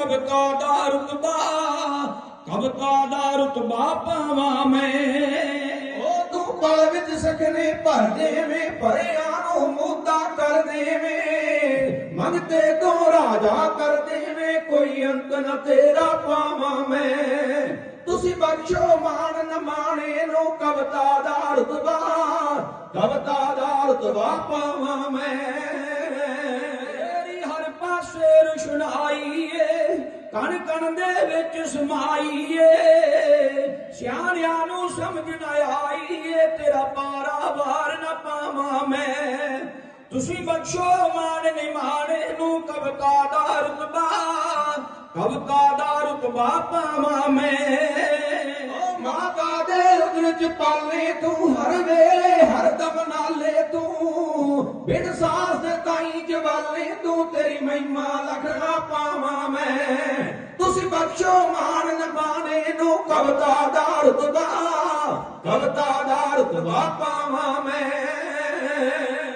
ਕਵਿਤਾ ਦਾ ਰੁਤਬਾ ਕਵਿਤਾ ਦਾ ਰੁਤਬਾ ਪਾਵਾਂ ਮੈਂ। ਉਹ ਤੂੰ ਪਲ ਵਿੱਚ ਸਖਨੇ ਭਰ ਦੇਵੇਂ ਭਰਿਆ ਨੂੰ ਮੁੱਦਾ ਕਰ ਦੇਵੇਂ ਮੰਗਤੇ ਤੋਂ ਰਾਜਾ ਕਰ ਦੇਵੇਂ ਕੋਈ ਅੰਤ ਨ ਤੇਰਾ ਪਾਵਾਂ ਮੈਂ। ਤੁਸੀਂ ਬਖਸ਼ੋ ਮਾਣ ਨ ਮਾਣੇ ਨੂੰ ਕਵਤਾ ਦਾ ਰਤਬਾ ਕਵਤਾ ਦਾ ਰਤਬਾ ਪਾਵਾਂ ਮੈਂ। ਤੇਰੀ ਹਰ ਪਾਸੇ ਰੁਸ਼ਨਾਈ ਕਣ ਕਣ ਦੇ ਵਿੱਚ ਸਮਾਈ ਸਿਆਣਿਆਂ ਨੂੰ ਸਮਝ ਨਾ ਆਈ ਤੇਰਾ ਪਾਰਾ ਵਾਰ ਨਾ ਪਾਵਾਂ ਮੈਂ। ਤੁਸੀਂ ਬਖਸ਼ੋ ਮਾਣ ਨਿਮਾਣੇ ਨੂੰ, ਕਵਤਾ ਦਾ ਰੁਤਬਾ, ਕਵਤਾ ਦਾ ਰੁਤਬਾ ਪਾਵਾਂ ਮੈਂ। ਓ ਮਾਤਾ ਦੇ ਉਦਰ ਚ ਪਾਲੇ ਤੂੰ, ਹਰ ਵੇਲੇ, ਹਰ ਦਮ ਨਾਲੇ ਤੂੰ। ਬਿਨ ਸਾਸ ਦੇ ਤਾਈ ਜਵਾਲੇ ਤੂੰ, ਤੇਰੀ ਮਹਿਮਾ ਲਖਣਾ ਤੁਸੀਂ ਬਖਸ਼ੋ ਮਾਨ ਨਬਾਣੇ ਨੂੰ। ਕਵਤਾ ਦਾ ਰਤਬਾ ਕਵਤਾ ਦਾ ਰਤਬਾ ਪਾਵਾਂ ਮੈਂ।